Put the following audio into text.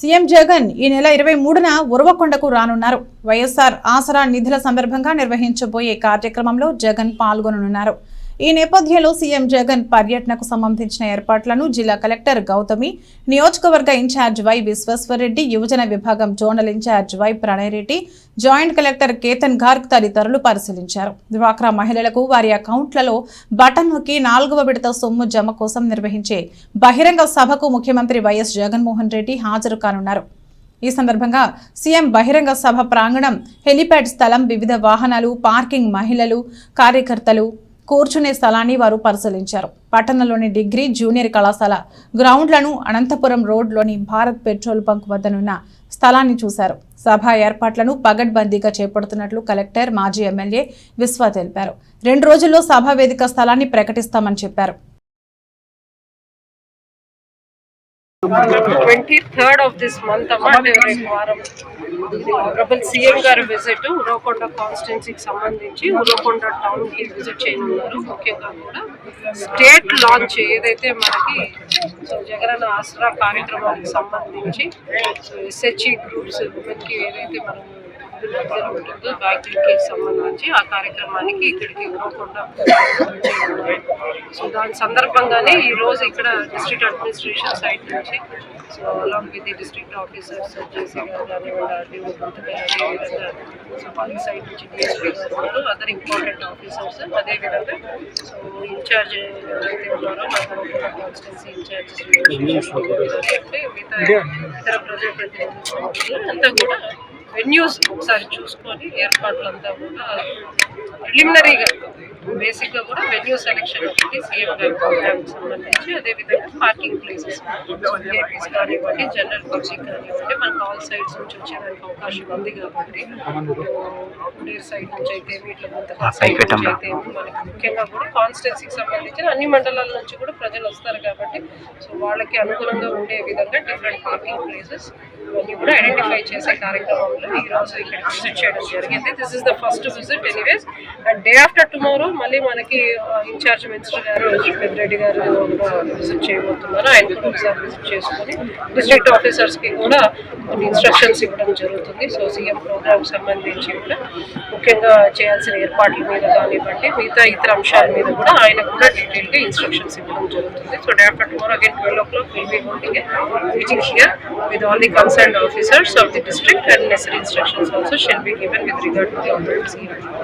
CM Jagan ఈ నెల ఇరవై మూడున ఉరవకొండకు రానున్నారు. వైఎస్ఆర్ ఆసరా నిధుల సందర్భంగా నిర్వహించబోయే కార్యక్రమంలో జగన్ పాల్గొననున్నారు. ఈ నేపథ్యంలో సీఎం జగన్ పర్యటనకు సంబంధించిన ఏర్పాట్లను జిల్లా కలెక్టర్ గౌతమి నియోజకవర్గ ఇన్ఛార్జ్ వై విశ్వేశ్వరరెడ్డి యువజన విభాగం zonal incharge Y Pranaya Reddy joint collector Ketan Garg తదితరులు పరిశీలించారు. డ్వాక్రా మహిళలకు వారి అకౌంట్లలో బటన్ నొక్కి నాలుగవ విడత సొమ్ము జమ కోసం నిర్వహించే బహిరంగ సభకు ముఖ్యమంత్రి వైఎస్ జగన్మోహన్ రెడ్డి హాజరు కానున్నారు. ఈ సందర్భంగా సీఎం బహిరంగ సభ ప్రాంగణం హెలిప్యాడ్ స్థలం వివిధ వాహనాలు పార్కింగ్ మహిళలు కార్యకర్తలు కూర్చునే స్థలాన్ని వారు పరిశీలించారు. పట్టణంలోని డిగ్రీ జూనియర్ కళాశాల గ్రౌండ్లను అనంతపురం రోడ్లోని భారత్ పెట్రోల్ బంక్ వద్దనున్న స్థలాన్ని చూశారు. సభ ఏర్పాట్లను పగడ్బందీగా చేపడుతున్నట్లు కలెక్టర్ మాజీ ఎమ్మెల్యే విశ్వ తెలిపారు. రెండు రోజుల్లో సభా వేదిక స్థలాన్ని ప్రకటిస్తామని చెప్పారు. Twenty third of this month అంటే రేపు వారం డబుల్ సీఎం గారి విజిట్ ఉరవకొండ కాన్స్టిట్యున్సీకి సంబంధించి ఉరవకొండ టౌన్కి విజిట్ చేయనున్నారు. ముఖ్యంగా కూడా స్టేట్ లాంచ్ ఏదైతే మనకి సో జగనన్న ఆసరా కార్యక్రమానికి సంబంధించి సో ఎస్హెచ్ఈ గ్రూప్స్ ఉమెన్కి ఏదైతే మనం బ్యాంకింగ్కి సంబంధించి ఆ కార్యక్రమానికి ఇక్కడికి ఉరవకొండ సో దాని సందర్భంగానే ఈ రోజు ఇక్కడ డిస్ట్రిక్ట్ అడ్మినిస్ట్రేషన్ సైడ్ నుంచి so along with the district officers JC గారు కానివ్వండి ఆర్డీఓ అదేవిధంగా సో వాళ్ళ సైడ్ నుంచి డిఎస్పీ గారు అదర్ ఇంపార్టెంట్ ఆఫీసర్స్ అదేవిధంగా సో ఇన్ఛార్జ్ ఎవరైతే ఉన్నారో మా కాన్స్టిట్యున్సీ ఇన్ఛార్జ్ మిగతా ఇతర ప్రజాప్రతినిధులు అంతా కూడా వెన్యూస్ ఒకసారి చూసుకొని ఏర్పాట్లంతా కూడా ప్రిలిమినరీగా బేసిక్గా కూడా వెన్యూ సెలెక్షన్ ఒకటి సీఎం గారి ప్రోగ్రామ్కి సంబంధించి అదేవిధంగా పార్కింగ్ ప్లేసెస్ ఏపీస్ కానివ్వండి జనరల్ పబ్లిక్ కానివ్వండి మనకు ఆల్ సైడ్స్ నుంచి వచ్చేదానికి అవకాశం ఉంది కాబట్టి కుడేరు సైడ్ నుంచి అయితే సైడ్ నుంచి అయితే మనకి ముఖ్యంగా కూడా కాన్స్టిట్యున్సీకి సంబంధించిన అన్ని మండలాల నుంచి కూడా ప్రజలు వస్తారు కాబట్టి సో వాళ్ళకి అనుగుణంగా ఉండే విధంగా డిఫరెంట్ పార్కింగ్ ప్లేసెస్ ఇవన్నీ కూడా ఐడెంటిఫై చేసే కార్యక్రమంలో ఈరోజు ఇక్కడ విజిట్ చేయడం జరిగింది. This is the first visit anyways and day after tomorrow మళ్ళీ మనకి uh, ఇన్ఛార్జ్ మినిస్టర్ గారు రెడ్డి గారు విజిట్ చేయబోతున్నారు. ఆయన కూడా ఒకసారి విజిట్ చేసుకుని డిస్ట్రిక్ట్ ఆఫీసర్స్కి కూడా కొన్ని ఇన్స్ట్రక్షన్స్ ఇవ్వడం జరుగుతుంది. సో సీఎం ప్రోగ్రామ్ సంబంధించి కూడా ముఖ్యంగా చేయాల్సిన ఏర్పాట్ల మీద కానివ్వండి మిగతా ఇతర అంశాల మీద కూడా ఆయన కూడా డీటెయిల్గా ఇన్స్ట్రక్షన్స్ ఇవ్వడం జరుగుతుంది. So day after tomorrow again twelve o'clock will be holding meeting here with all the concern concerned officers of the district and necessary instructions also shall be given with regard to the authorities here.